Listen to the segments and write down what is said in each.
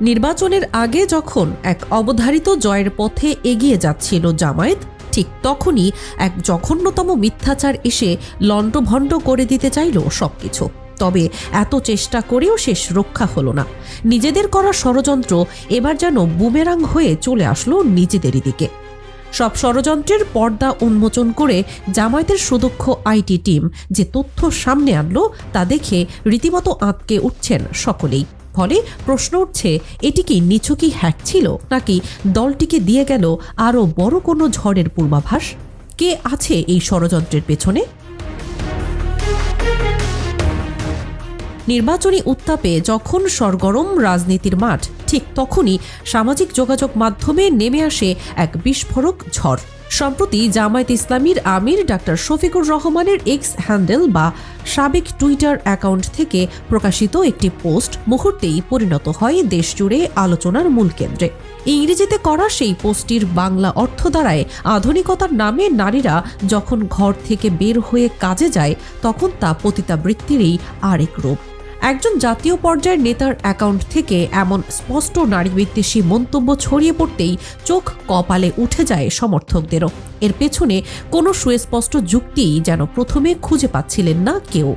নির্বাচনের আগে যখন এক অবধারিত জয়ের পথে এগিয়ে যাচ্ছিল জামায়াত, ঠিক তখনই এক জঘন্যতম মিথ্যাচার এসে লণ্ডভণ্ড করে দিতে চাইল সবকিছু। তবে এত চেষ্টা করেও শেষ রক্ষা হলো না। নিজেদের করা ষড়যন্ত্র এবার যেন বুমেরাং হয়ে চলে আসলো নিজেদেরই দিকে। সব ষড়যন্ত্রের পর্দা উন্মোচন করে জামায়াতের সুদক্ষ আইটি টিম যে তথ্য সামনে আনলো তা দেখে রীতিমতো আঁতকে উঠছেন সকলেই। ফলে প্রশ্ন উঠছে, এটি কি নিছকই হ্যাক ছিল নাকি দলটিকে দিয়ে গেল আরও বড় কোনো ঝড়ের পূর্বাভাস? কে আছে এই ষড়যন্ত্রের পেছনে? নির্বাচনী উত্তাপে যখন সরগরম রাজনীতির মাঠ, ঠিক তখনই সামাজিক যোগাযোগ মাধ্যমে নেমে আসে এক বিস্ফোরক ঝড়। সম্প্রতি জামায়াত ইসলামীর আমির ডাক্তার শফিকুর রহমানের এক্স হ্যান্ডেল বা সাবেক টুইটার অ্যাকাউন্ট থেকে প্রকাশিত একটি পোস্ট মুহূর্তেই পরিণত হয় দেশজুড়ে আলোচনার মূল কেন্দ্রে। ইংরেজিতে করা সেই পোস্টটির বাংলা অর্থ দ্বারায় আধুনিকতার নামে নারীরা যখন ঘর থেকে বের হয়ে কাজে যায়, তখন তা পতিতাবৃত্তিরই আরেক রূপ। একজন জাতীয় পর্যায়ের নেতার অ্যাকাউন্ট থেকে এমন স্পষ্ট নারীবিদ্বেষী মন্তব্য ছড়িয়ে পড়তেই চোখ কপালে উঠে যায় সমর্থকদেরও। এর পেছনে কোনো সুস্পষ্ট যুক্তি যেন প্রথমে খুঁজে পাচ্ছিলেন না কেউ।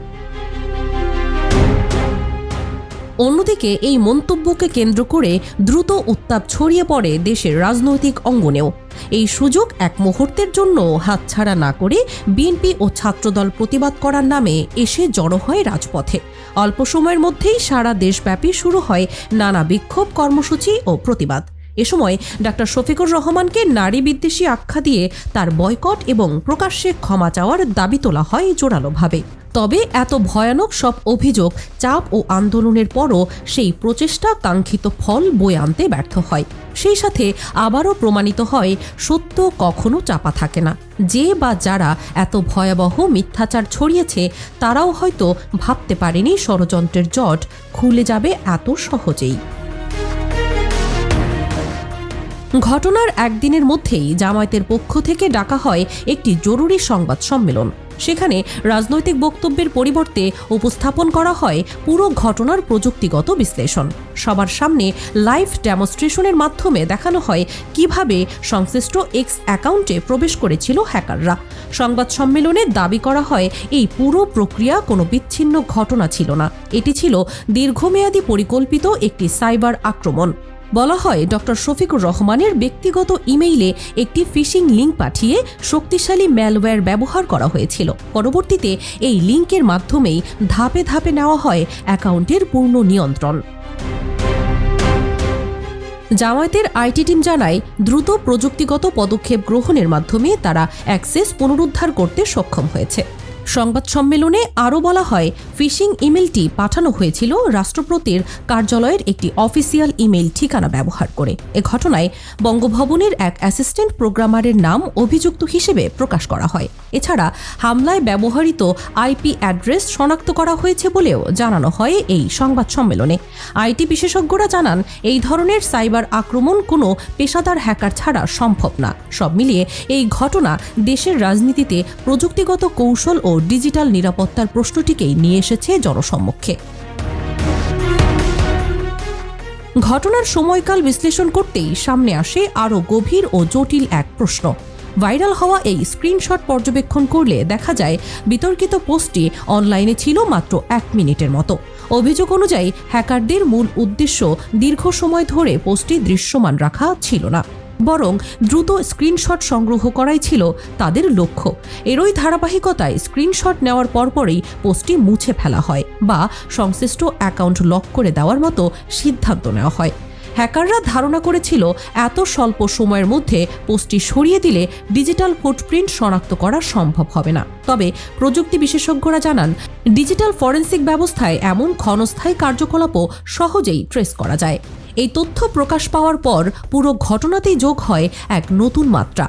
অন্যদিকে এই মন্তব্যকে কেন্দ্র করে দ্রুত উত্তাপ ছড়িয়ে পড়ে দেশের রাজনৈতিক অঙ্গনেও। এই সুযোগ এক মুহূর্তের জন্য হাতছাড়া না করে বিএনপি ও ছাত্রদল প্রতিবাদ করার নামে এসে জড়ো হয় রাজপথে। অল্প সময়ের মধ্যেই সারা দেশব্যাপী শুরু হয় নানা বিক্ষোভ, কর্মসূচি ও প্রতিবাদ। এ সময় ডাক্তার শফিকুর রহমানকে নারী বিদ্বেষী আখ্যা দিয়ে তার বয়কট এবং প্রকাশ্যে ক্ষমা চাওয়ার দাবি তোলা হয় জোরালোভাবে। তবে এত ভয়ানক সব অভিযোগ, চাপ ও আন্দোলনের পরও সেই প্রচেষ্টা কাঙ্ক্ষিত ফল বয়ে আনতে ব্যর্থ হয়। সেই সাথে আবারও প্রমাণিত হয়, সত্য কখনো চাপা থাকে না। যে বা যারা এত ভয়াবহ মিথ্যাচার ছড়িয়েছে, তারাও হয়তো ভাবতে পারেনি ষড়যন্ত্রের জট খুলে যাবে এত সহজেই। ঘটনার একদিনের মধ্যেই জামায়াতের পক্ষ থেকে ডাকা হয় একটি জরুরি সংবাদ সম্মেলন। সেখানে রাজনৈতিক বক্তব্যের পরিবর্তে উপস্থাপন করা হয় পুরো ঘটনার প্রযুক্তিগত বিশ্লেষণ। সবার সামনে লাইভ ডেমনস্ট্রেশনের মাধ্যমে দেখানো হয় কীভাবে সংশ্লিষ্ট এক্স অ্যাকাউন্টে প্রবেশ করেছিল হ্যাকাররা। সংবাদ সম্মেলনে দাবি করা হয়, এই পুরো প্রক্রিয়া কোনো বিচ্ছিন্ন ঘটনা ছিল না। এটি ছিল দীর্ঘমেয়াদী পরিকল্পিত একটি সাইবার আক্রমণ। বলা হয়, ডক্টর শফিকুর রহমানের ব্যক্তিগত ইমেইলে একটি ফিশিং লিঙ্ক পাঠিয়ে শক্তিশালী ম্যালওয়্যার ব্যবহার করা হয়েছিল। পরবর্তীতে এই লিঙ্কের মাধ্যমেই ধাপে ধাপে নেওয়া হয় অ্যাকাউন্টের পূর্ণ নিয়ন্ত্রণ। জামায়াতের আইটি টিম জানায়, দ্রুত প্রযুক্তিগত পদক্ষেপ গ্রহণের মাধ্যমে তারা অ্যাক্সেস পুনরুদ্ধার করতে সক্ষম হয়েছে। সংবাদ সম্মেলনে আরও বলা হয়, ফিশিং ইমেলটি পাঠানো হয়েছিল রাষ্ট্রপতির কার্যালয়ের একটি অফিসিয়াল ইমেল ঠিকানা ব্যবহার করে। এ ঘটনায় বঙ্গভবনের এক অ্যাসিস্ট্যান্ট প্রোগ্রামারের নাম অভিযুক্ত হিসেবে প্রকাশ করা হয়। এছাড়া হামলায় ব্যবহৃত আইপি অ্যাড্রেস শনাক্ত করা হয়েছে বলেও জানানো হয় এই সংবাদ সম্মেলনে। আইটি বিশেষজ্ঞরা জানান, এই ধরনের সাইবার আক্রমণ কোনো পেশাদার হ্যাকার ছাড়া সম্ভব না। সব মিলিয়ে এই ঘটনা দেশের রাজনীতিতে প্রযুক্তিগত কৌশল ও ডিজিটাল নিরাপত্তার প্রশ্নটিকেই নিয়ে এসেছে জনসম্মুখে। ঘটনার সময়কাল বিশ্লেষণ করতেই সামনে আসে আরও গভীর ও জটিল এক প্রশ্ন। ভাইরাল হওয়া এই স্ক্রিনশট পর্যবেক্ষণ করলে দেখা যায়, বিতর্কিত পোস্টটি অনলাইনে ছিল মাত্র এক মিনিটের মতো। অভিযোগ অনুযায়ী, হ্যাকারদের মূল উদ্দেশ্য দীর্ঘ সময় ধরে পোস্টটি দৃশ্যমান রাখা ছিল না। বরং দ্রুত স্ক্রিনশট সংগ্রহ করাই ছিল তাদের লক্ষ্য। এরই ধারাবাহিকতায় স্ক্রিনশট নেওয়ার পরপরই পোস্টটি মুছে ফেলা হয় বা সংশ্লিষ্ট অ্যাকাউন্ট লক করে দেওয়ার মতো সিদ্ধান্ত নেওয়া হয়। হ্যাকাররা ধারণা করেছিল, এত স্বল্প সময়ের মধ্যে পোস্টটি সরিয়ে দিলে ডিজিটাল ফুটপ্রিন্ট শনাক্ত করা সম্ভব হবে না। তবে প্রযুক্তি বিশেষজ্ঞরা জানান, ডিজিটাল ফরেন্সিক ব্যবস্থায় এমন ক্ষণস্থায়ী কার্যকলাপও সহজেই ট্রেস করা যায়। এই তথ্য প্রকাশ পাওয়ার পর পুরো ঘটনাতেই যোগ হয় এক নতুন মাত্রা।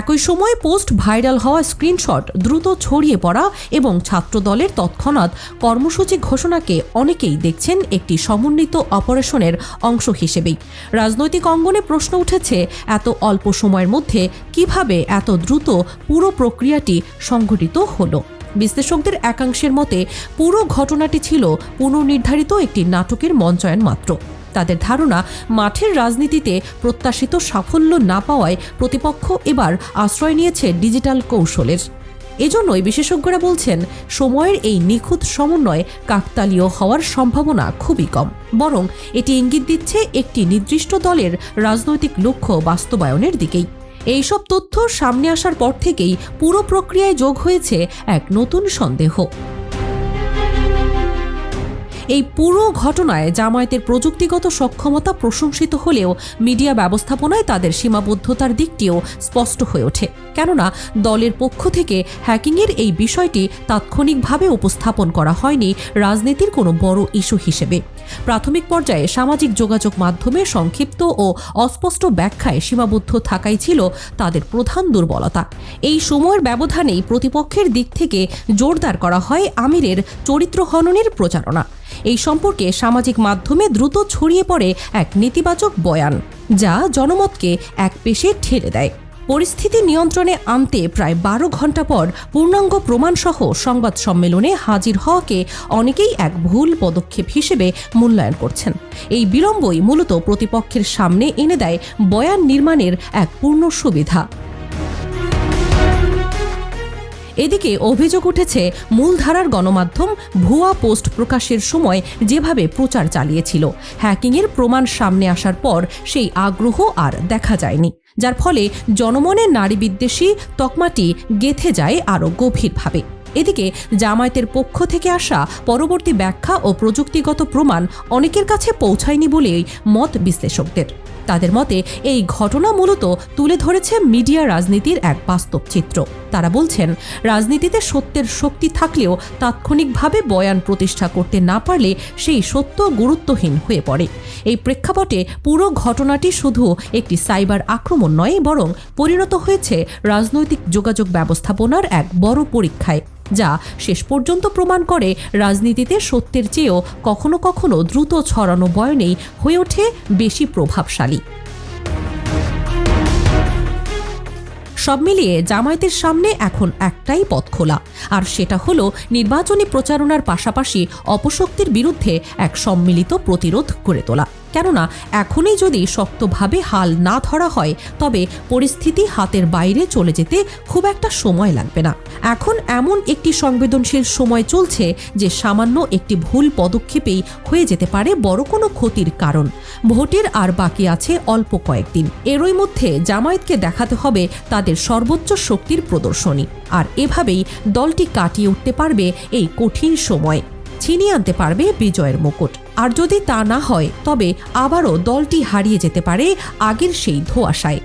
একই সময় পোস্ট ভাইরাল হওয়া স্ক্রিনশট দ্রুত ছড়িয়ে পড়া এবং ছাত্রদলের তৎক্ষণাৎ কর্মসূচি ঘোষণাকে অনেকেই দেখছেন একটি সমন্বিত অপারেশনের অংশ হিসেবেই। রাজনৈতিক অঙ্গনে প্রশ্ন উঠেছে, এত অল্প সময়ের মধ্যে কীভাবে এত দ্রুত পুরো প্রক্রিয়াটি সংঘটিত হলো? বিশ্লেষকদের একাংশের মতে, পুরো ঘটনাটি ছিল পুনর্নির্ধারিত একটি নাটকের মঞ্চায়ন মাত্র। তাদের ধারণা, মাঠের রাজনীতিতে প্রত্যাশিত সাফল্য না পাওয়ায় প্রতিপক্ষ এবার আশ্রয় নিয়েছে ডিজিটাল কৌশলের। এজন্যই বিশেষজ্ঞরা বলছেন, সময়ের এই নিখুঁত সমন্বয় কাকতালীয় হওয়ার সম্ভাবনা খুবই কম। বরং এটি ইঙ্গিত দিচ্ছে একটি নির্দিষ্ট দলের রাজনৈতিক লক্ষ্য বাস্তবায়নের দিকেই। এইসব তথ্য সামনে আসার পর থেকেই পুরো প্রক্রিয়ায় যোগ হয়েছে এক নতুন সন্দেহ। এই পুরো ঘটনায় জামায়াতের প্রযুক্তিগত সক্ষমতা প্রশংসিত হলেও মিডিয়া ব্যবস্থাপনায় তাদের সীমাবদ্ধতার দিকটিও স্পষ্ট হয়ে ওঠে। কেননা, দলের পক্ষ থেকে হ্যাকিংয়ের এই বিষয়টি তাৎক্ষণিকভাবে উপস্থাপন করা হয়নি রাজনীতির কোনো বড় ইস্যু হিসেবে। প্রাথমিক পর্যায়ে সামাজিক যোগাযোগ মাধ্যমে সংক্ষিপ্ত ও অস্পষ্ট ব্যাখ্যায় সীমাবদ্ধ থাকাই ছিল তাদের প্রধান দুর্বলতা। এই সময়ের ব্যবধানেই প্রতিপক্ষের দিক থেকে জোরদার করা হয় আমিরের চরিত্র হননের প্রচারণা। এই সম্পর্কে সামাজিক মাধ্যমে দ্রুত ছড়িয়ে পড়ে এক নেতিবাচক বয়ান, যা জনমতকে এক পেশে ঠেলে দেয়। পরিস্থিতি নিয়ন্ত্রণে আনতে প্রায় বারো ঘণ্টা পর পূর্ণাঙ্গ প্রমাণসহ সংবাদ সম্মেলনে হাজির হওয়াকে অনেকেই এক ভুল পদক্ষেপ হিসেবে মূল্যায়ন করছেন। এই বিলম্বই মূলত প্রতিপক্ষের সামনে এনে দেয় বয়ান নির্মাণের এক পূর্ণ সুবিধা। এদিকে অভিযোগ উঠেছে, মূলধারার গণমাধ্যম ভুয়া পোস্ট প্রকাশের সময় যেভাবে প্রচার চালিয়েছিল, হ্যাকিংয়ের প্রমাণ সামনে আসার পর সেই আগ্রহ আর দেখা যায়নি। যার ফলে জনমনে নারী বিদ্বেষী তকমাটি গেথে যায় আরও গভীরভাবে। এদিকে জামায়াতের পক্ষ থেকে আসা পরবর্তী ব্যাখ্যা ও প্রযুক্তিগত প্রমাণ অনেকের কাছে পৌঁছায়নি বলেই মত বিশ্লেষকদের। তাদের মতে, এই ঘটনা মূলত তুলে ধরেছে মিডিয়া রাজনীতির এক বাস্তব চিত্র। তারা বলছেন, রাজনীতিতে সত্যের শক্তি থাকলেও তাৎক্ষণিকভাবে বয়ান প্রতিষ্ঠা করতে না পারলে সেই সত্য গুরুত্বহীন হয়ে পড়ে। এই প্রেক্ষাপটে পুরো ঘটনাটি শুধু একটি সাইবার আক্রমণ নয়, বরং পরিণত হয়েছে রাজনৈতিক যোগাযোগ ব্যবস্থাপনার এক বড় পরীক্ষায়। যা শেষ পর্যন্ত প্রমাণ করে রাজনীতিতে সত্যের চেয়েও কখনো কখনো দ্রুত ছড়ানো বয়নেই হয়ে ওঠে বেশি প্রভাবশালী। সব মিলিয়ে জামায়াতের সামনে এখন একটাই পথ খোলা, আর সেটা হলো নির্বাচনী প্রচারণার পাশাপাশি অপশক্তির বিরুদ্ধে এক সম্মিলিত প্রতিরোধ গড়ে তোলা। কেননা, এখনই যদি শক্তভাবে হাল না ধরা হয়, তবে পরিস্থিতি হাতের বাইরে চলে যেতে খুব একটা সময় লাগবে না। এখন এমন একটি সংবেদনশীল সময় চলছে যে সামান্য একটি ভুল পদক্ষেপেই হয়ে যেতে পারে বড় কোনো ক্ষতির কারণ। ভোটের আর বাকি আছে অল্প কয়েকদিন। এরই মধ্যে জামায়াতকে দেখাতে হবে তাদের সর্বোচ্চ শক্তির প্রদর্শনী। আর এভাবেই দলটি কাটিয়ে উঠতে পারবে এই কঠিন সময়। ছিনিয়ে আনতে পারবে বিজয়ের মুকুট। আর যদি তা না হয় তবে আবারও দলটি হারিয়ে যেতে পারে আগের সেই ধোয়াশায়।